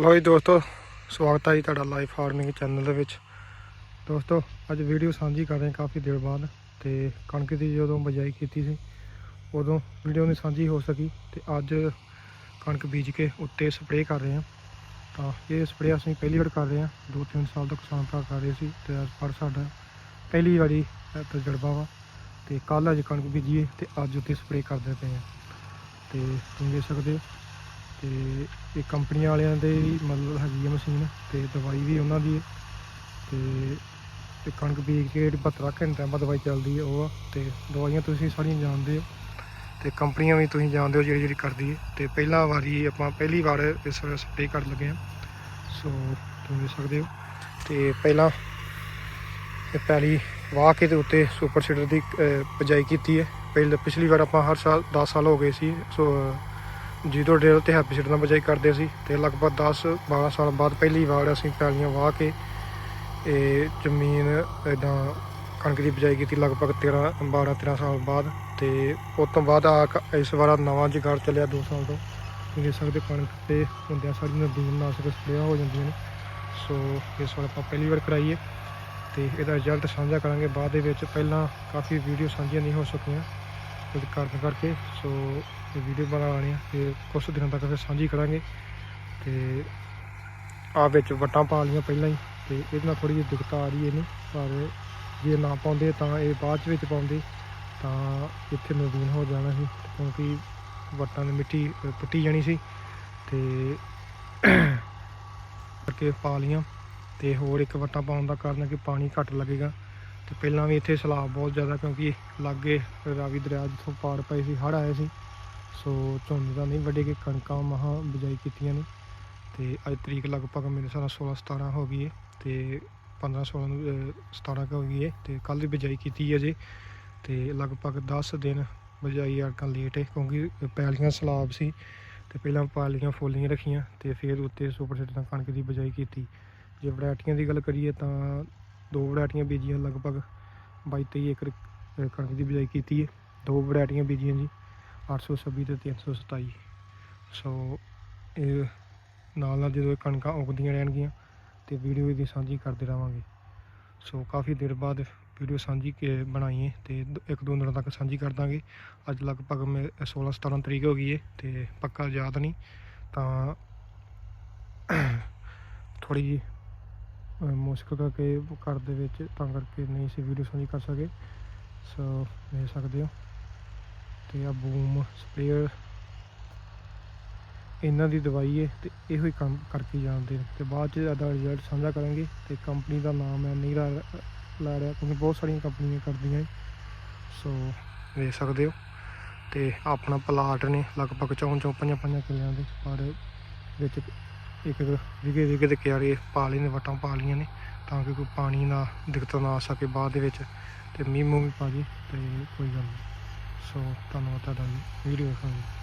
ਲੋ ਜੀ ਦੋਸਤੋ, ਸਵਾਗਤ ਹੈ ਜੀ ਤੁਹਾਡਾ ਲਾਈਫ ਫਾਰਮਿੰਗ ਚੈਨਲ ਦੇ ਵਿੱਚ। ਦੋਸਤੋ, ਅੱਜ ਵੀਡੀਓ ਸਾਂਝੀ ਕਰ ਰਹੇ ਕਾਫੀ ਦੇਰ ਬਾਅਦ ਤੇ ਕਣਕ ਦੀ ਜਦੋਂ ਬਜਾਈ ਕੀਤੀ ਸੀ, ਉਦੋਂ ਵੀਡੀਓ ਨਹੀਂ ਸਾਂਝੀ ਹੋ ਸਕੀ ਤੇ ਅੱਜ ਕਣਕ ਬੀਜ ਕੇ ਉੱਤੇ ਸਪਰੇਅ ਕਰ ਰਹੇ ਹਾਂ। ਤਾਂ ਇਹ ਸਪਰੇਅ ਅਸੀਂ ਪਹਿਲੀ ਵਾਰ ਕਰ ਰਹੇ ਹਾਂ, ਦੋ ਤਿੰਨ ਸਾਲ ਤੋਂ ਕਿਸਾਨ ਭਰਾ ਕਰ ਰਹੇ ਸੀ ਤੇ ਪਰ ਸਾਡਾ ਪਹਿਲੀ ਵਾਰੀ ਤਜਰਬਾ ਵਾ ਤੇ ਕੱਲ ਅੱਜ ਕਣਕ ਬੀਜੀਏ ਤੇ ਅੱਜ ਉੱਤੇ ਸਪਰੇਅ ਕਰਦੇ ਪਏ ਹਾਂ। ਤੇ ਤੁਸੀਂ ਦੇਖ ਸਕਦੇ ਹੋ ਤੇ ਇਹ ਕੰਪਨੀਆਂ ਵਾਲਿਆਂ ਦੇ ਵੀ ਮਤਲਬ ਹੈਗੀ ਹੈ ਮਸ਼ੀਨ ਤੇ ਦਵਾਈ ਵੀ ਉਹਨਾਂ ਦੀ। ਹੈ ਤੇ ਤੇ ਕਣਕ ਬੀਜ ਕੇ ਜਿਹੜੀ 72 ਘੰਟਿਆਂ ਬਾਅਦ ਦਵਾਈ ਚੱਲਦੀ ਹੈ ਉਹ ਆ। ਤੇ ਦਵਾਈਆਂ ਤੁਸੀਂ ਸਾਰੀਆਂ ਜਾਣਦੇ ਹੋ। ਤੇ ਕੰਪਨੀਆਂ ਵੀ ਤੁਸੀਂ ਜਾਣਦੇ ਹੋ ਜਿਹੜੀ ਜਿਹੜੀ ਕਰਦੀ ਹੈ ਤੇ ਪਹਿਲਾ ਵਾਰੀ ਆਪਾਂ ਪਹਿਲੀ ਵਾਰ ਇਸ ਸਪਰੇਅ ਕਰਨ ਲੱਗੇ ਹਾਂ ਸੋ ਤੁਸੀਂ ਦੇਖ ਸਕਦੇ ਹੋ। ਤੇ ਪਹਿਲਾਂ ਇਹ ਪੈਲੀ ਵਾਹ ਕੇ ਦੇ ਉੱਤੇ ਸੁਪਰ ਸੀਡਰ ਦੀ ਅਹ, ਬਿਜਾਈ ਕੀਤੀ ਹੈ ਪਹਿਲੇ ਪਿਛਲੀ ਵਾਰ ਆਪਾਂ ਹਰ ਸਾਲ 10 ਸਾਲ ਹੋ ਗਏ ਸੀ। ਸੋ ਜੀਰੋ ਡੇਲ ਤੇ ਹੈਪੀ ਸੀਡਰ ਨਾਲ ਬਿਜਾਈ ਕਰਦੇ ਸੀ ਤੇ ਲਗਭਗ 10 12 ਸਾਲ ਬਾਅਦ ਪਹਿਲੀ ਵਾਰ ਅਸੀਂ ਪੈਲੀਆਂ ਵਾਹ ਕੇ ਇਹ ਜ਼ਮੀਨ ਇਦਾਂ ਕਣਕ ਦੀ ਬਿਜਾਈ ਕੀਤੀ ਲਗਭਗ 13 12 13 ਸਾਲ ਬਾਅਦ ਤੇ ਉਸ ਤੋਂ ਬਾਅਦ ਆ ਕ- ਇਸ ਵਾਰ ਨਵਾਂ ਜੁਗਾੜ ਚੱਲਿਆ 2 ਸਾਲ ਤੋਂ। ਤੁਸੀਂ ਸਕਦੇ ਕਣਕ ਤੇ ਹੁੰਦਿਆਂ ਸਾਰੀ ਨਦੀਨ ਨਾਸ਼ਕ ਸਪਰੇਅ ਹੋ ਜਾਂਦੀਆਂ ਨੇ। ਸੋ ਇਸ ਵਾਰ ਆਪਾਂ ਪਹਿਲੀ ਵਾਰ ਕਰਾਈਏ ਤੇ ਇਹਦਾ ਰਿਜ਼ਲਟ ਸਾਂਝਾ ਕਰਾਂਗੇ। ਬਾਅਦ ਦੇ ਵਿੱਚ ਪਹਿਲਾਂ ਕਾਫੀ ਵੀਡੀਓ ਸਾਂਝੀਆਂ ਨਹੀਂ ਹੋ ਸਕੀਆਂ। ਕੁਝ ਕਾਰਨ ਕਰਕੇ। ਸੋ ਇਹ ਵੀਡੀਓ ਬਣਾ ਲਾਣੀ ਤੇ ਕੁਝ ਦਿਨਾਂ ਤੱਕ ਫਿਰ ਸਾਂਝੀ ਕਰਾਂਗੇ। ਤੇ ਆ ਵਿੱਚ ਵਟਾਂ ਪਾ ਲਈਆਂ ਪਹਿਲਾਂ ਹੀ, ਤੇ ਇਹਦੇ ਨਾਲ ਥੋੜੀ ਜਿਹੀ ਦਿੱਕਤ ਆ ਰਹੀ ਹੈ ਨਹੀਂ ਪਰ ਜੇ ਨਾ ਪਾਉਂਦੇ ਤਾਂ ਇਹ ਬਾਅਦ ਚ ਵਿੱਚ ਪਾਉਂਦੇ, ਤਾਂ ਇੱਥੇ ਨਵੀਨ ਹੋ ਜਾਣਾ ਸੀ, ਕਿਉਂਕਿ ਵਟਾਂ ਦੀ ਮਿੱਟੀ ਪੁੱਟੀ ਜਾਣੀ ਸੀ, ਤੇ ਕਰਕੇ ਪਾ ਲਈਆਂ। ਤੇ ਹੋਰ ਇੱਕ ਵਟਾ ਪਾਉਣ ਦਾ ਕਾਰਨ ਕਿ ਪਾਣੀ ਘੱਟ ਲੱਗੇਗਾ। ਤੇ ਪਹਿਲਾਂ ਵੀ ਇੱਥੇ ਸਲਾਬ ਬਹੁਤ ਜ਼ਿਆਦਾ, ਕਿਉਂਕਿ ਲਾਗੇ ਰਾਵੀ ਦਰਿਆ ਜਿੱਥੋਂ ਪਾੜ ਪਏ ਸੀ, ਹੜ੍ਹ ਆਏ ਸੀ। ਸੋ ਝੋਨੇ ਦਾ ਨਹੀਂ, ਵੱਡੇ ਕਿ ਕਣਕਾਂ ਮਹਾ ਬਿਜਾਈ ਕੀਤੀਆਂ ਨੇ ਤੇ ਅੱਜ ਤਰੀਕ ਲਗਭਗ ਮੇਰੇ ਸਾਰਾ ਨਾਲ 16 17 ਹੋ ਗਈ ਹੈ ਤੇ 15 16 ਨੂੰ 17 ਕੁ ਹੋ ਗਈ ਹੈ ਤੇ ਕੱਲ ਦੀ ਬਿਜਾਈ ਕੀਤੀ ਹੈ ਜੇ ਤੇ ਲਗਭਗ 10 ਦਿਨ ਬਿਜਾਈ ਆਰਕਾਂ ਲੇਟ ਹੈ ਕਿਉਂਕਿ ਪੈਲੀਆਂ ਸਲਾਬ ਸੀ ਤੇ ਪਹਿਲਾਂ ਪਾਲੀਆਂ ਫੋਲੀਆਂ ਰੱਖੀਆਂ ਤੇ ਫਿਰ ਉੱਤੇ ਸੁਪਰ ਸੀਡਰ ਨਾਲ ਕਣਕ ਦੀ ਬਿਜਾਈ ਕੀਤੀ। ਜੇ ਵੈਰਾਈਟੀਆਂ ਦੀ ਗੱਲ ਕਰੀਏ ਤਾਂ ਦੋ ਵੈਰਾਈਟੀਆਂ ਬੀਜੀਆਂ ਲਗਭਗ 22 23 ਏਕੜ ਕਣਕ ਦੀ ਬਿਜਾਈ ਕੀਤੀ ਹੈ ਦੋ ਵੈਰਾਈਟੀਆਂ ਬੀਜੀਆਂ ਜੀ। 826 ਤੇ 327 ਸੋ ਇਹ ਨਾਲ ਨਾਲ ਜਦੋਂ ਇਹ ਕਣਕਾਂ ਉਗਦੀਆਂ ਰਹਿਣਗੀਆਂ ਤੇ ਵੀਡੀਓ ਇਹਦੀ ਸਾਂਝੀ ਕਰਦੇ ਰਵਾਂਗੇ। ਸੋ, ਕਾਫੀ ਦੇਰ ਬਾਅਦ ਵੀਡੀਓ ਸਾਂਝੀ ਕੇ ਬਣਾਈਏ ਹੈ ਤੇ ਇੱਕ ਦੋ ਦਿਨਾਂ ਤੱਕ ਸਾਂਝੀ ਕਰ ਦਾਂਗੇ। ਅੱਜ ਲਗਭਗ ਮੇ 16 17 ਤਰੀਕ ਹੋ ਗਈ ਹੈ ਤੇ ਪੱਕਾ ਯਾਦ ਨਹੀਂ, ਤਾਂ ਥੋੜੀ ਜੀ ਮੁਸ਼ਕਲ ਕਰਕੇ ਘਰ ਦੇ ਵਿੱਚ ਤਾਂ ਕਰਕੇ ਨਹੀਂ ਸੀ ਵੀਡੀਓ ਸਾਂਝੀ ਕਰ ਸਕੇ। ਸੋ ਦੇ ਸਕਦੇ ਹੋ। ਤੇ ਆ ਬੂਮ ਸਪਰੇਅਰ ਇਹਨਾਂ ਦੀ ਦਵਾਈ ਹੈ ਤੇ ਇਹੋ ਹੀ ਕੰਮ ਕਰਕੇ ਜਾਂਦੇ ਨੇ। ਤੇ ਬਾਅਦ ਚ ਇਹਦਾ ਰਿਜ਼ਲਟ ਸਾਂਝਾ ਕਰਾਂਗੇ ਤੇ ਕੰਪਨੀ ਦਾ ਨਾਮ ਹੈ ਨੀਰਾ ਲਾ ਰਿਹਾ। ਕਿਉਂਕਿ ਬਹੁਤ ਸਾਰੀਆਂ ਕੰਪਨੀਆਂ ਕਰਦੀਆਂ ਹੈ। ਸੋ ਦੇਖ ਸਕਦੇ ਹੋ। ਤੇ ਆਪਣਾ ਪਲਾਟ ਨੇ ਲਗਭਗ ਚੌਂ ਚੌਂ ਪੰਜਾਂ ਪੰਜਾਂ ਕਿਲਿਆਂ ਦੇ। ਪਰ ਵਿੱਚ ਇੱਕ ਵਿਗੇ ਵਿਗੇ ਦੇ ਕਿਆਰੇ ਪਾ ਲਏ ਨੇ, ਵਟਾਂ ਪਾ ਲਈਆਂ ਨੇ ਤਾਂ ਕਿ ਕੋਈ ਪਾਣੀ ਨਾ, ਦਿੱਕਤ ਨਾ ਆ ਸਕੇ ਬਾਅਦ ਦੇ ਵਿੱਚ। ਤੇ ਮੀਂਹ ਮੂੰਹ ਵੀ ਪਾ ਜੀ ਤੇ ਕੋਈ ਗੱਲ ਨਹੀਂ। ਸੋ ਧੰਨਵਾਦ ਤੁਹਾਡਾ ਵੀਡੀਓ ਦੇਖਣ ਲਈ